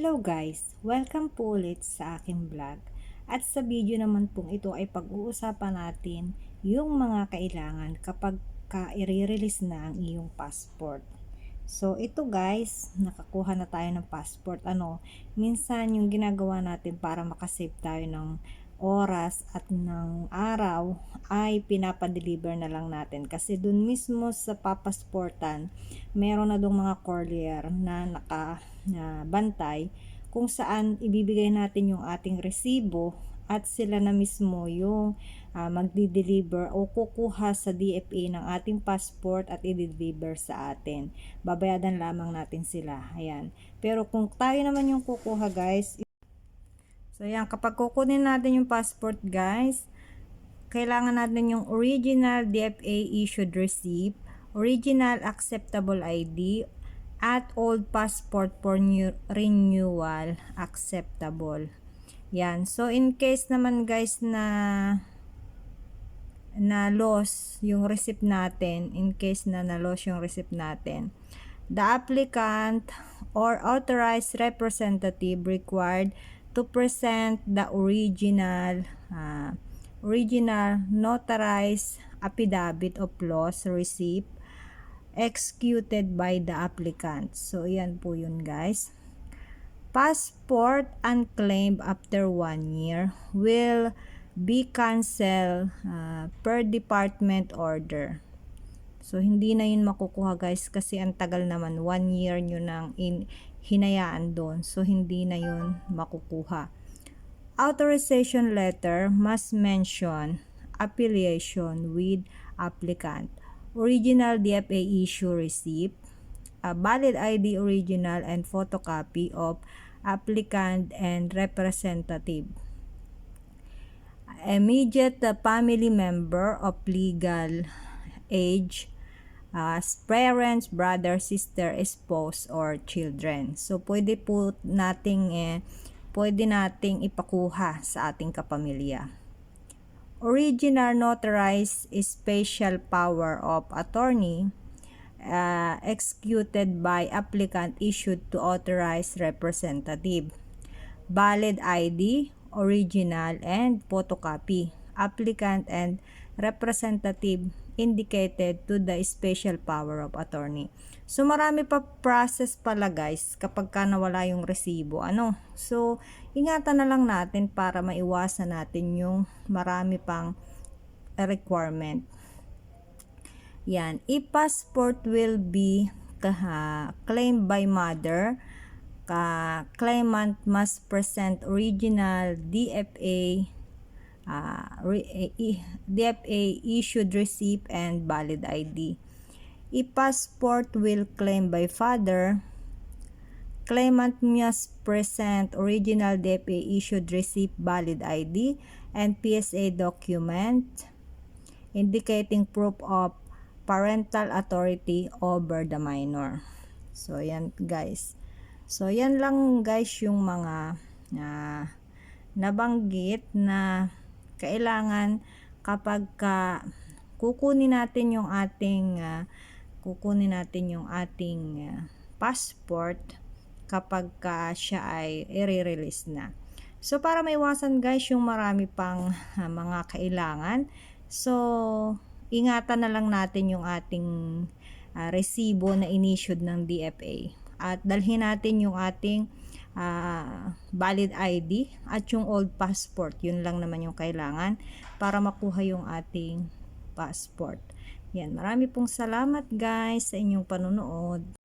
Hello guys! Welcome po ulit sa aking vlog. At sa video naman pong ito ay pag-uusapan natin yung mga kailangan kapag ka i-release na ang iyong passport. So ito guys, nakakuha na tayo ng passport. Ano, minsan yung ginagawa natin para makasave tayo ng oras at ng araw ay pinapadeliver na lang natin kasi dun mismo sa papasportan meron na dong mga courier na naka na bantay kung saan ibibigay natin yung ating resibo at sila na mismo yung uh, magdi-deliver o kukuha sa DFA ng ating passport at i-deliver sa atin. Babayadan lamang natin sila. Ayan. Pero kung tayo naman yung kukuha guys, So, yan. Kapag kukunin natin yung passport, guys, kailangan natin yung original DFA issued receipt, original acceptable ID, at old passport for new, renewal acceptable. Yan. So, in case naman guys na na loss yung receipt natin, in case na na loss yung receipt natin, the applicant or authorized representative required to present the original uh, original notarized affidavit of loss receipt executed by the applicant. So, yan po yun guys. Passport unclaimed after one year will be cancelled uh, per department order. So, hindi na yun makukuha guys kasi ang tagal naman. One year nyo nang in, hinayaan doon. So, hindi na yun makukuha. Authorization letter must mention affiliation with applicant. Original DFA issue receipt, a valid ID original and photocopy of applicant and representative. Immediate family member of legal age as parents, brother, sister, spouse, or children. So, pwede po nating, eh, pwede nating ipakuha sa ating kapamilya. Original notarized special power of attorney uh, executed by applicant issued to authorized representative. Valid ID, original, and photocopy. Applicant and representative indicated to the special power of attorney. So, marami pa process pala guys kapag ka nawala yung resibo. Ano? So, ingatan na lang natin para maiwasan natin yung marami pang requirement. Yan. E-passport will be uh, claimed by mother. Ka claimant must present original DFA uh, DFA issued receipt and valid ID. E-passport will claim by father. Claimant must present original DFA issued receipt, valid ID, and PSA document indicating proof of parental authority over the minor. So, yan guys. So, yan lang guys yung mga uh, nabanggit na kailangan kapag ka kukunin natin yung ating uh, kukunin natin yung ating uh, passport kapag ka siya ay i-release na. So para maiwasan guys yung marami pang uh, mga kailangan. So ingatan na lang natin yung ating uh, resibo na inissued ng DFA at dalhin natin yung ating uh, valid ID at yung old passport. Yun lang naman yung kailangan para makuha yung ating passport. Yan, marami pong salamat guys sa inyong panonood.